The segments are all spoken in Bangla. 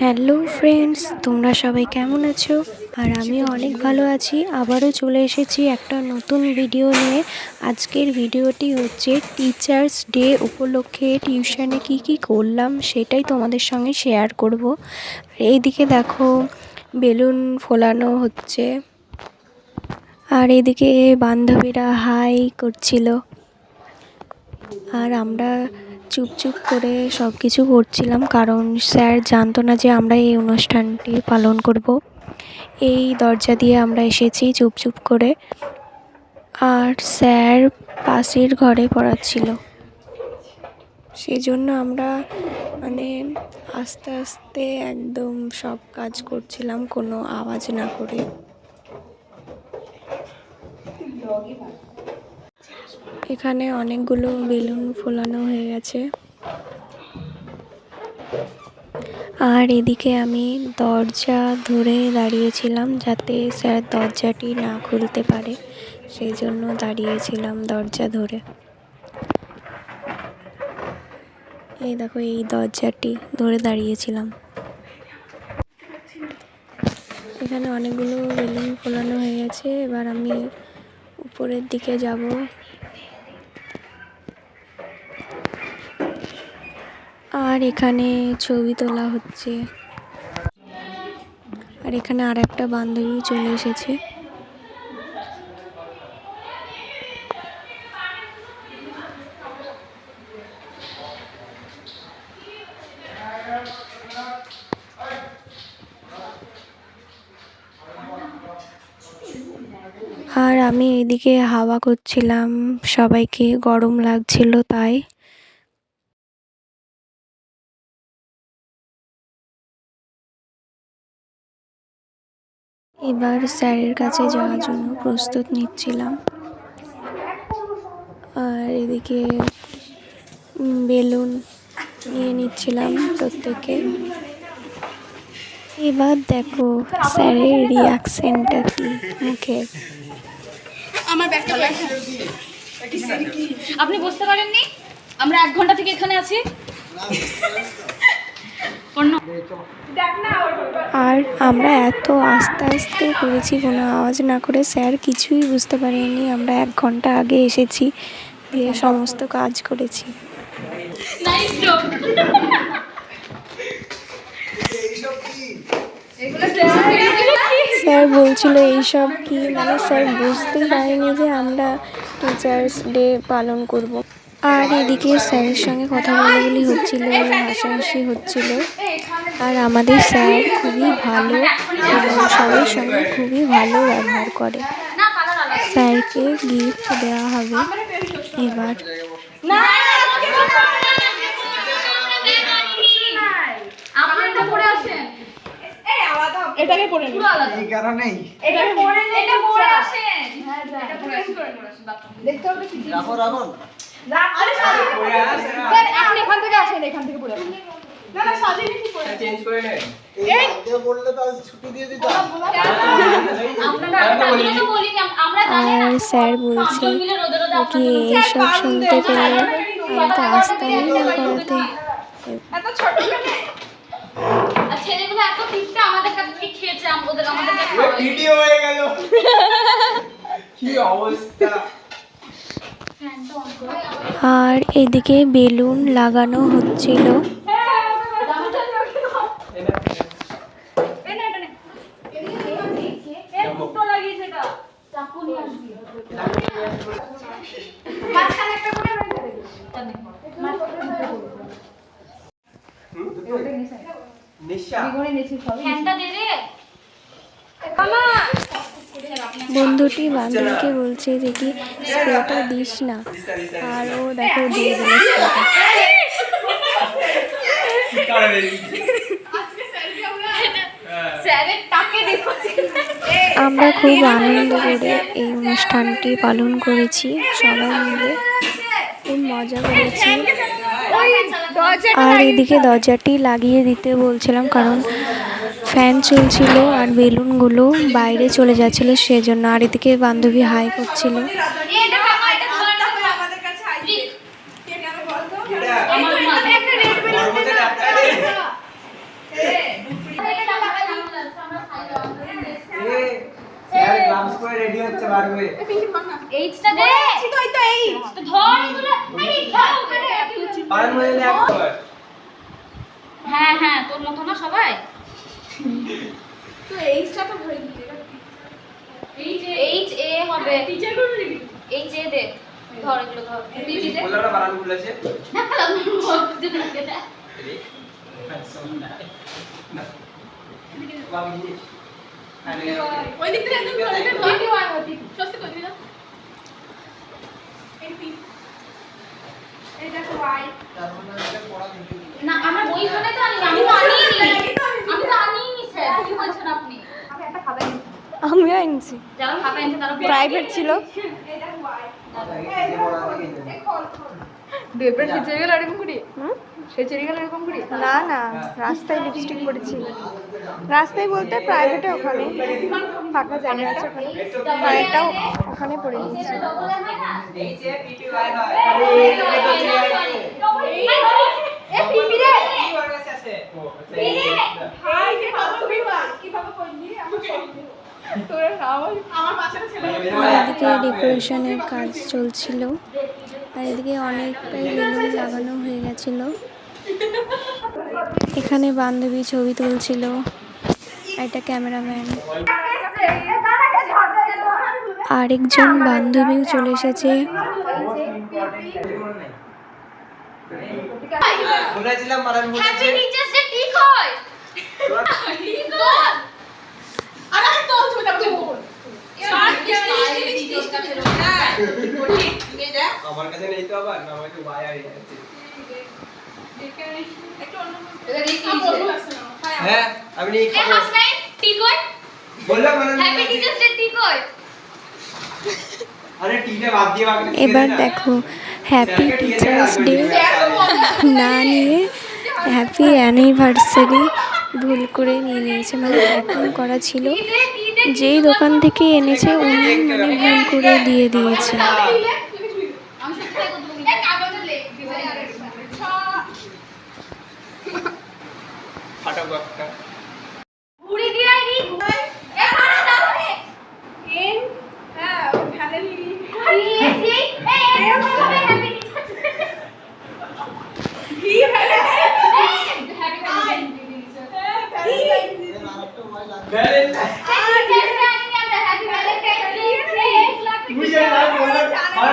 হ্যালো ফ্রেন্ডস তোমরা সবাই কেমন আছো? আর আমি অনেক ভালো আছি। আবারও চলে এসেছি একটা নতুন ভিডিও নিয়ে। আজকের ভিডিওটি হচ্ছে টিচার্স ডে উপলক্ষে টিউশনে কি কি করলাম সেটাই তোমাদের সঙ্গে শেয়ার করব। আর এইদিকে দেখো, বেলুন ফোলানো হচ্ছে। আর এদিকে বান্ধবীরা হাই করছিল। আর আমরা চুপচুপ করে সব কিছু করছিলাম, কারণ স্যার জানতো না যে আমরা এই অনুষ্ঠানটি পালন করব। এই দরজা দিয়ে আমরা এসেছি চুপচুপ করে। আর স্যার পাশের ঘরে পড়াচ্ছিল। সেই জন্য আমরা মানে আস্তে আস্তে একদম সব কাজ করছিলাম, কোনো আওয়াজ না করে। এখানে অনেকগুলো বেলুন ফোলানো হয়ে গেছে। আর এদিকে আমি দরজা ধরে দাঁড়িয়েছিলাম যাতে স্যার দরজাটি না খুলতে পারে সেই জন্য দাঁড়িয়েছিলাম দরজা ধরে। এই দেখো, এই দরজাটি ধরে দাঁড়িয়েছিলাম। এখানে অনেকগুলো বেলুন ফোলানো হয়ে গেছে। এবার আমি উপরের দিকে যাব। আর এখানে ছবি তোলা হচ্ছে। আর এখানে আর একটা বান্ধবী চলে এসেছে। আর আমি এদিকে হাওয়া করছিলাম, সবাইকে গরম লাগছিল তাই। এবার স্যারের কাছে যাওয়ার জন্য প্রস্তুত নিচ্ছিলাম। আর এদিকে বেলুন নিয়ে নিচ্ছিলাম প্রত্যেকে এবার দেখো স্যারের রিয়াকশনটা কি মুখে আমার আপনি বুঝতে পারেননি? আমরা এক ঘণ্টা থেকে এখানে আছি। আর আমরা এত আস্তে আস্তে করেছি কোনো আওয়াজ না করে স্যার কিছুই বুঝতে পারিনি আমরা এক ঘণ্টা আগে এসেছি দিয়ে সমস্ত কাজ করেছি। স্যার বলছিল এইসব কি? মানে স্যার বুঝতেই পারিনি যে আমরা টিচার্স ডে পালন করব। আর এদিকে স্যারের সঙ্গে কথা বলে বলি হচ্ছিল হাসাহাসি হচ্ছিল। আর আমাদের স্যার খুবই ভালো এবং সবার সঙ্গে খুবই ভালো ব্যবহার করে। স্যারকে গিফট দেওয়া হবে এবার। এটা পরে আসেন এটাকে পরে পুরো আলাদা এই কারণেই এটা পরে আসেন। এটা পরে আসেন। পরে দেখতে হবে কি রাখো রাখো আরে। স্যার আপনি এখান থেকে আসেন এখান থেকে পরে আসেন না না সাজিয়ে কি পরে চেঞ্জ করে নে এই আগে বললে তো ছুটি দিয়ে দিতাম আপনারা আমি তো বলিনি আমরা জানি না আর স্যার বলছে কি এইসব শুনতে পেলে তো আসতামই না করাতে এত ছোট আর ছেলেগুলো এত কিপটা আমাদের কাছে থেকে খেয়েছে আম- ওদের আমাদেরকে ওই খাওয়ায়। ভিডিও হয়ে গেল কি অবস্থা আর এদিকে বেলুন লাগানো হচ্ছিল। নিশা ফ্যানটা দে রে। বন্ধুটি বান্ধবীকে বলছে যে কি স্প্রেটা দিস না। আর ও দেখো দিয়ে দিল স্প্রেটা স্যারের টাকে দেখো আমরা খুব আনন্দ করে এই অনুষ্ঠানটি পালন করেছি সবাই মিলে খুব মজা করেছি। আর এদিকে দরজাটি লাগিয়ে দিতে বলছিলাম কারণ ফ্যান চলছিল আর বেলুনগুলো বাইরে চলে যাচ্ছিল সেজন্য, আর এদিকে বান্ধবী হাই করছিল। হ্যাঁ হ্যাঁ তোর মতো না সবাই? তো এইটা তো ভরে দিলে এইচ এইচ এ হবে। টিচার করবে নাকি এইচ এ দে। ধর এগুলো ধর। বিজি দে। বললাম না বানান বলেছে না কালাম বলতে না ওই দিক থেকে একদম কলেজে টিটি ওয়ান হতি স্বস্তি করে দিলাম এই পি ওয়াই তার এটা পড়া দেখে না আমরা বই খানে তো আনি আমি তো আনিনি। সেচে গেল এরকম করি না না রাস্তায় লিপস্টিক পরেছি রাস্তায় বলতে প্রাইভেটে ওখানে ফাঁকা জায়গা আছে ওখানে কয়েকটাও ওখানে পড়ে নিয়েছি হয় হয় কীভাবে আর এদিকে ডেকোরেশনের কাজ চলছিল। আর এদিকে অনেকটাই বেলুন লাগানো হয়ে গেছিল। এখানে বান্ধবী ছবি তুলছিল। একটা ক্যামেরাম্যান। আরেকজন বান্ধবীও চলে এসেছে। বলেছিলাম বানান হ্যাপি বলেছে টিচার্স ডে ঠিক হয় ঠিক হয় আর আমি তো ছবি দেখতে বল আমার কাছে নেই তো আবার? না আমাকে হ্যাঁ আমি খাব। বললাম হ্যাপি টিচার্স ডে এবার দেখো হ্যাপি টিচার্স ডে না নিয়ে হ্যাপি অ্যানিভার্সারি ভুল করে নিয়ে নিয়েছে। মানে প্যাকিং করা ছিল। যেই দোকান থেকে এনেছে উনি মানে ভুল করে দিয়ে দিয়েছে আমি সত্যি করে দেবো এ কাগজে লেখ ফাটাবো একটা ঘুরি দিলাই নি এ মারা দাও রে এন হ্যাঁ ও ভ্যালেরি ঘুরি এসি এ এরকম ভাবে হ্যাপি টিচার্স ভি ভ্যালেরি ডে হ্যাপি আরেকটা ওয়াই লাগবে ভ্যালেন্টাইন্স তুই জানি না বললাম আর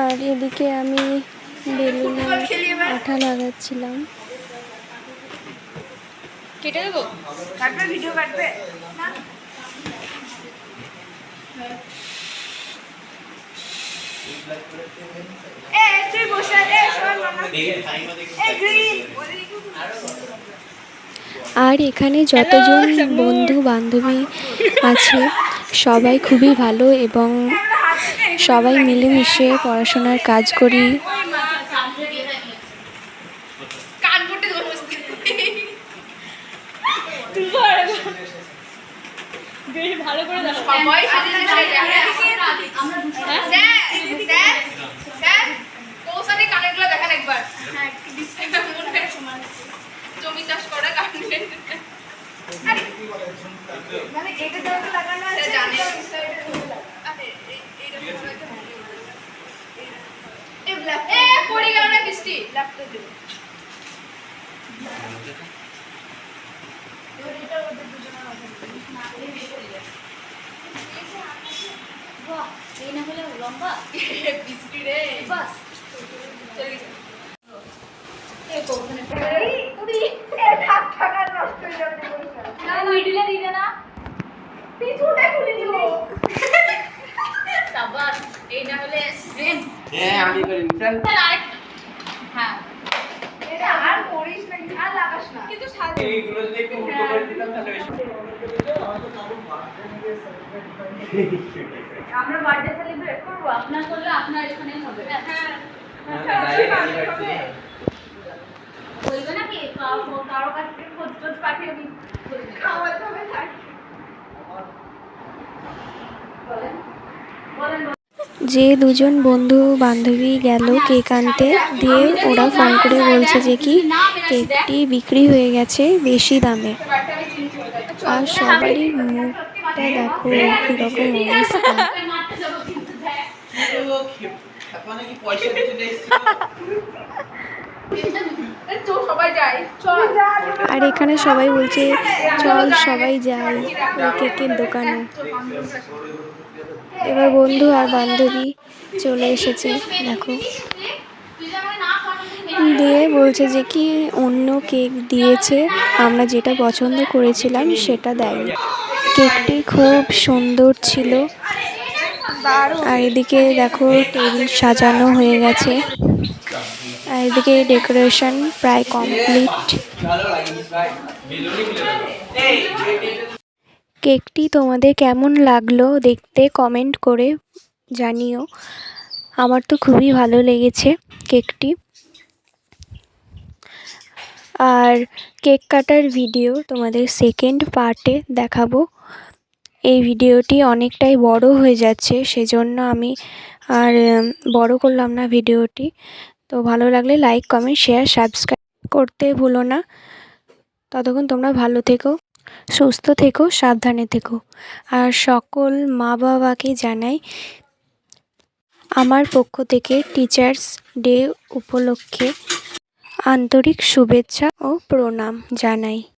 আর এদিকে আমি বেলুনে আঠা লাগাচ্ছিলাম। কেটে দেবো? কাটবে ভিডিও কাটবে। এ তুই বসে এ শোন মামা। এ গ্রিন আর এখানে যতজন বন্ধু বান্ধবী আছে সবাই খুবই ভালো এবং সবাই মিলেমিশে পড়াশোনার কাজ করি। হ্যাঁ মনে হয় জমি চাষ করা কানে মানে এটা তো লাগানো আছে জানে আরে এই- এইরকম একটা video বানানো। এই black- এ, পড়ে গেল না বৃষ্টি ল্যাপটপ দেবো এবার এটা ওদের দুজনের মাঝে না হলে বেশি হয়ে যায় বাহ এই না হলে লম্বা বৃষ্টি রে বাস চলে গেছে না মিডিলে দিবে না পিছুটা খুলে দিল সাবাস এই না হলে ব্রেন হ্যাঁ আমি করি চল আরেক হ্যাঁ এটা আর করিস না আর লাগাস না কিন্তু সাজে এইগুলো যদি একটু উল্টো করে দিতাম তাহলে আমরা বার্থডে সেলিব্রেট করব আপনার করলে আপনার এখানেই হবে। হ্যাঁ বলবে নাকি? কারো- কারও কাছ থেকে খোঁজ টোজ পাঠিয়ে দিই খাওয়াতে হবে বলেন বলেন। যে দুজন বন্ধু বান্ধবী গেল কেক আনতে, দিয়ে ওরা ফোন করে বলছে যে কি, কেকটি বিক্রি হয়ে গেছে বেশি দামে। আর সবারই মুখটা দেখো, কীরকম আর এখানে সবাই বলছে, চল সবাই যাই কেকের দোকানে। এবার বন্ধু আর বান্ধবী চলে এসেছে, দেখো। দিয়ে বলছে যে কি অন্য কেক দিয়েছে, আমরা যেটা পছন্দ করেছিলাম সেটা দেয়নি কেকটি খুব সুন্দর ছিল। আর এদিকে দেখো টেবিল সাজানো হয়ে গেছে। আর এদিকে ডেকোরেশন প্রায় কমপ্লিট। কেকটি তোমাদের কেমন লাগল দেখতে কমেন্ট করে জানিও। আমার তো খুবই ভালো লেগেছে কেকটি। আর কেক কাটার ভিডিও তোমাদের সেকেন্ড পার্টে দেখাবো। এই ভিডিওটি অনেকটাই বড় হয়ে যাচ্ছে, সেজন্য আমি আর বড় করলাম না ভিডিওটি তো ভালো লাগলে লাইক কমেন্ট শেয়ার সাবস্ক্রাইব করতে ভুলো না। ততক্ষণ তোমরা ভালো থেকো। সুস্থ থেকো, সাবধানে থেকো। আর সকল মা বাবাকে জানাই, আমার পক্ষ থেকে টিচার্স ডে উপলক্ষে আন্তরিক শুভেচ্ছা ও প্রণাম জানাই।